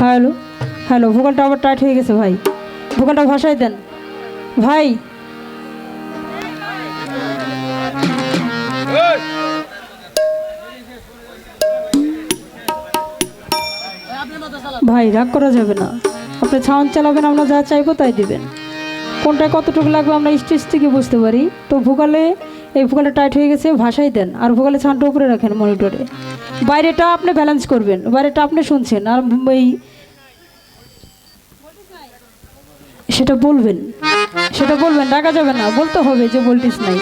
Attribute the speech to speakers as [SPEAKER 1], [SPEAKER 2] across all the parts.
[SPEAKER 1] Hello hello, ভোকালটা আবার tight হয়ে গেছে ভাই। ভোকালটা ভাষায় দেন। ভাই। ভাই, রাগ করা যাবে না। আপনি সাউন্ড চালাবেন, আমরা যা চাইব তাই দিবেন। কোনটা কতটুকু লাগবে আমরা স্টেজ থেকে বুঝতে পারি। তো ভোকালে, এই ভোকালে টাইট হয়ে গেছে ভাষাই দেন। আর ভোকালে সাউন্ডটা উপরে রাখেন মনিটরে বাইরেটা আপনি ব্যালেন্স করবেন, বাইরেটা আপনি শুনছেন। আর এই সেটা বলবেন। সেটা বলবেন রাখা যাবে না, বলতে হবে যে ভোল্টেজ নাই।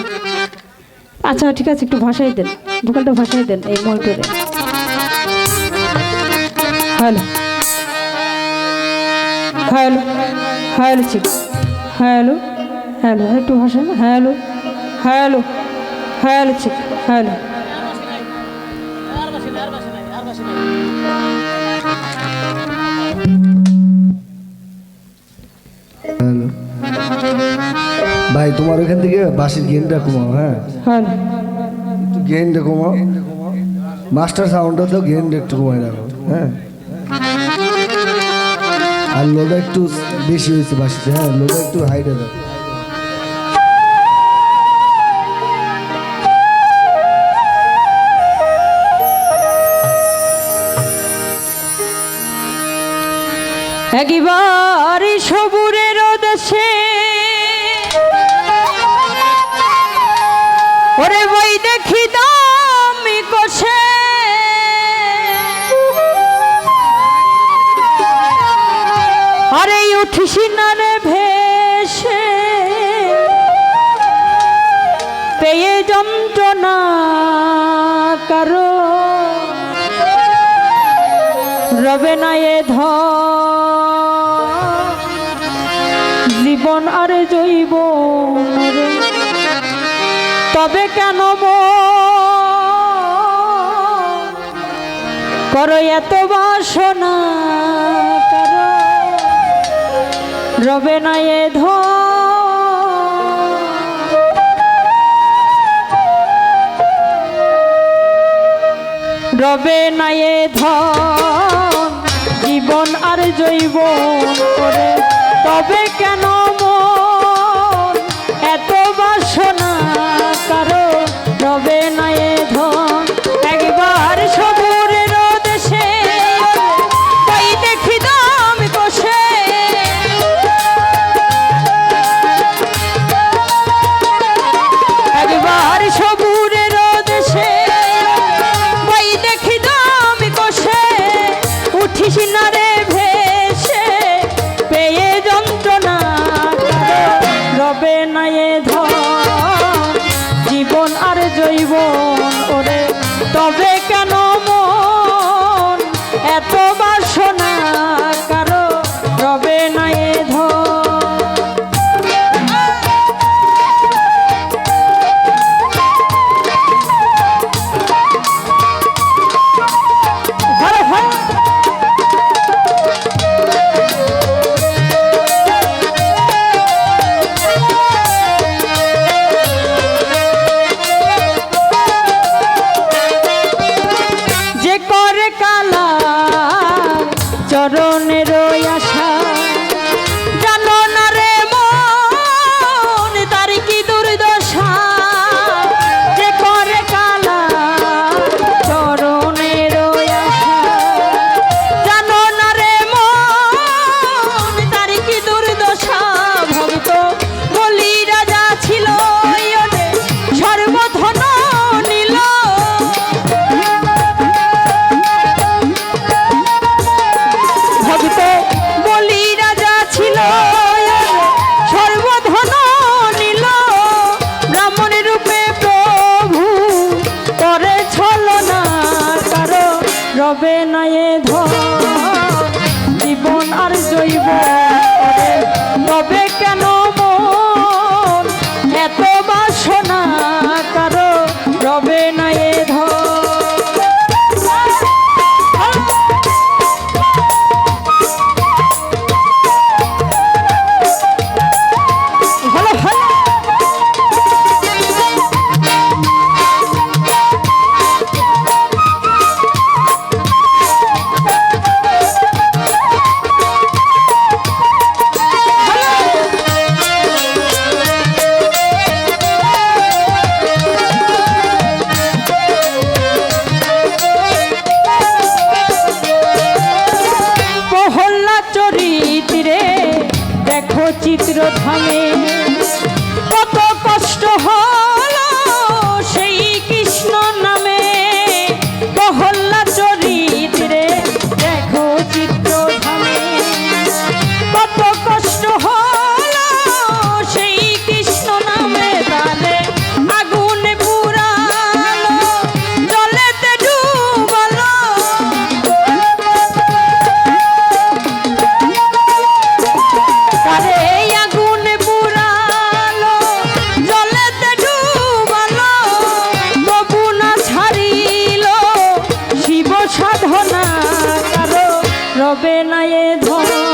[SPEAKER 1] আচ্ছা ঠিক আছে, একটু ভাষাই দেন, ভোকালটা ভাষাই দেন এই মনিটরে। হ্যালো। হ্যালো হ্যালো, ঠিক। হ্যালো হ্যালো, একটু ভাষা হ্যালো হ্যালো হ্যালো, ঠিক। Hello
[SPEAKER 2] hello. তোমার ওখান থেকে বাসের গেনটা কমাও হ্যাঁ?
[SPEAKER 1] হ্যালো
[SPEAKER 2] একটু গেনটা কমাও। মাস্টার সাউন্ডটা তো গেনটা একটু কমাই রাখো হ্যাঁ? আর লোডা একটু বেশি হয়েছে বাসিতে হ্যাঁ? লোডা একটু হাইটে দাও।
[SPEAKER 1] একবার সবুরের দেশে যন্ত্রণা কারও। রবে না এ ধর জীবন আর জৈব তবে কেন করো এত বাসনা করো। রবে না এ ধর রবে নাই ধন জীবন আর জৈব করে চিত্র রবে না এ ধন।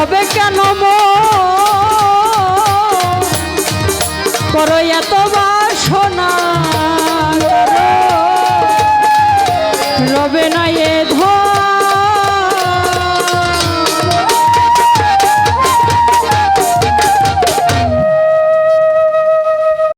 [SPEAKER 1] তবে কেন মো করো এত বা